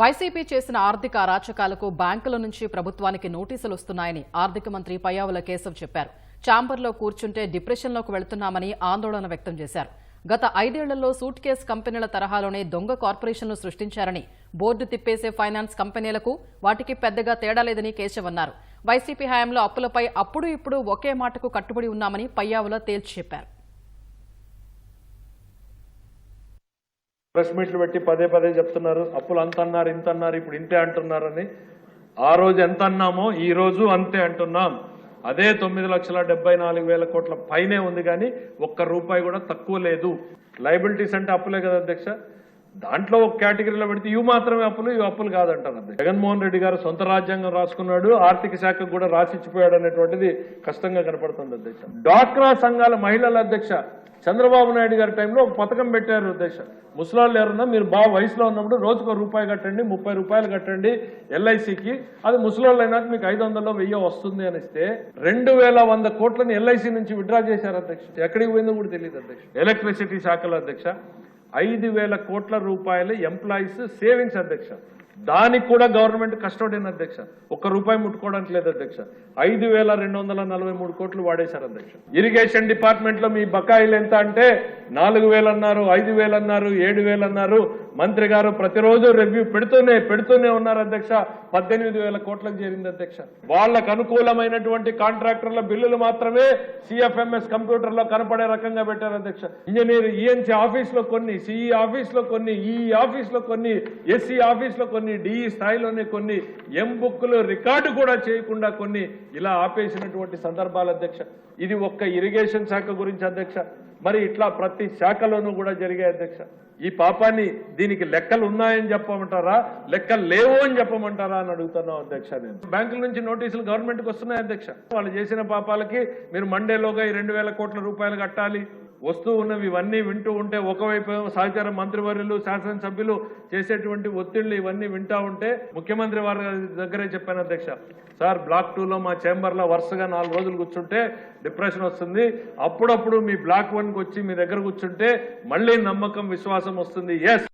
YCP చేసిన ఆర్థిక అరాచకాలకు బ్యాంకుల నుంచి ప్రభుత్వానికి నోటీసులు వస్తున్నాయని ఆర్థిక మంత్రి పయ్యావుల కేశవ్ చెప్పారు. ఛాంబర్లో కూర్చుంటే డిప్రెషన్లోకి వెళుతున్నామని ఆందోళన వ్యక్తం చేశారు. గత ఐదేళ్ళలో సూట్ కేస్ కంపెనీల తరహాలోనే దొంగ కార్పొరేషన్లు సృష్టించారని బోర్డు తిప్పేసే ఫైనాన్స్ కంపెనీలకు వాటికి పెద్దగా తేడా లేదని కేశవ్ అన్నారు. వైసీపీ హయాంలో అప్పులపై అప్పుడు ఇప్పుడు ఒకే మాటకు కట్టుబడి ఉన్నామని పయ్యావుల తేల్చి చెప్పారు. ప్రెస్ మీట్లు పెట్టి పదే పదే చెప్తున్నారు. అప్పులు అంత అన్నారు ఇంత అన్నారు ఇప్పుడు ఇంతే అంటున్నారని. ఆ రోజు ఎంత అన్నామో ఈ రోజు అంతే అంటున్నాం. అదే తొమ్మిది లక్షల డెబ్బై నాలుగు వేల కోట్ల పైనే ఉంది కానీ ఒక్క రూపాయి కూడా తక్కువ లేదు. లైబిలిటీస్ అంటే అప్పులే కదా అధ్యక్ష. దాంట్లో ఒక కేటగిరీలో పెడితే ఇవి మాత్రమే అప్పులు ఇవి అప్పులు కాదంటారు జగన్మోహన్ రెడ్డి గారు సొంత రాజ్యాంగం రాసుకున్నాడు ఆర్థిక శాఖకు కూడా రాసిచ్చిపోయాడు అనేటువంటిది కష్టంగా కనపడుతుంది అధ్యక్ష. డాక్రా సంఘాల మహిళల అధ్యక్ష చంద్రబాబు నాయుడు గారి టైంలో ఒక పథకం పెట్టారు అధ్యక్ష. ముసలాళ్ళు ఎవరన్నా మీరు బాగా వయసులో ఉన్నప్పుడు రోజుకు రూపాయి కట్టండి ముప్పై రూపాయలు కట్టండి ఎల్ఐసికి. అది ముసలాళ్ళు అయినాక మీకు ఐదు వందల్లో వెయ్యి వస్తుంది అని ఇస్తే రెండు వేల వంద కోట్లని ఎల్ఐసి నుంచి విడ్రా చేశారు అధ్యక్ష. ఎక్కడికి పోయిందో కూడా తెలియదు అధ్యక్ష. ఎలక్ట్రిసిటీ శాఖలో అధ్యక్ష. ఐదు వేల కోట్ల రూపాయలు ఎంప్లాయీస్ సేవింగ్స్ అధ్యక్ష. దానికి కూడా గవర్నమెంట్ కష్టపడిన అధ్యక్ష. ఒక్క రూపాయి ముట్టుకోవడానికి లేదు అధ్యక్ష. ఐదు వేల రెండు వందల నలభై మూడు కోట్లు వాడేశారు అధ్యక్ష. ఇరిగేషన్ డిపార్ట్మెంట్లో మీ బకాయిలు ఎంత అంటే నాలుగు వేలు అన్నారు ఐదు వేలు అన్నారు ఏడు వేలు అన్నారు. మంత్రి గారు ప్రతిరోజు రివ్యూ పెడుతూనే పెడుతూనే ఉన్నారు అధ్యక్ష. పద్దెనిమిది వేల కోట్లకు చేరింది అధ్యక్ష. వాళ్ళకు అనుకూలమైనటువంటి కాంట్రాక్టర్ల బిల్లులు మాత్రమే సిఎఫ్ఎంఎస్ కంప్యూటర్లో కనపడే రకంగా పెట్టారు అధ్యక్ష. ఇంజనీర్ ఈఎన్సీ ఆఫీస్లో కొన్ని సిఈ ఆఫీస్లో కొన్ని ఈ ఆఫీస్లో కొన్ని ఎస్సీ ఆఫీస్లో కొన్ని డిఈ స్థాయిలోనే కొన్ని ఎం బుక్లు రికార్డు కూడా చేయకుండా కొన్ని ఇలా ఆపేసినటువంటి సందర్భాలు అధ్యక్ష. ఇది ఒక్క ఇరిగేషన్ శాఖ గురించి అధ్యక్ష. మరి ఇట్లా ప్రతి శాఖలోనూ కూడా జరిగాయి అధ్యక్ష. ఈ పాపాన్ని దీనికి లెక్కలు ఉన్నాయని చెప్పమంటారా? లెక్కలు లేవు అని చెప్పమంటారా అని అడుగుతున్నాం అధ్యక్ష నేను. బ్యాంకుల నుంచి నోటీసులు గవర్నమెంట్కి వస్తున్నాయి అధ్యక్ష. వాళ్ళు చేసిన పాపాలకి మీరు మండేలోగా ఈ రెండు వేల కోట్ల రూపాయలు కట్టాలి. వస్తూ ఉన్నవి ఇవన్నీ వింటూ ఉంటే ఒకవైపు సహచార మంత్రివర్యులు శాసనసభ్యులు చేసేటువంటి ఒత్తిళ్ళు ఇవన్నీ వింటూ ఉంటే ముఖ్యమంత్రి వారి దగ్గరే చెప్పాను అధ్యక్ష. సార్ బ్లాక్ టూలో మా చేంబర్లో వరుసగా నాలుగు రోజులు కూర్చుంటే డిప్రెషన్ వస్తుంది. అప్పుడప్పుడు మీ బ్లాక్ వన్కి వచ్చి మీ దగ్గర కూర్చుంటే మళ్ళీ నమ్మకం విశ్వాసం వస్తుంది. ఎస్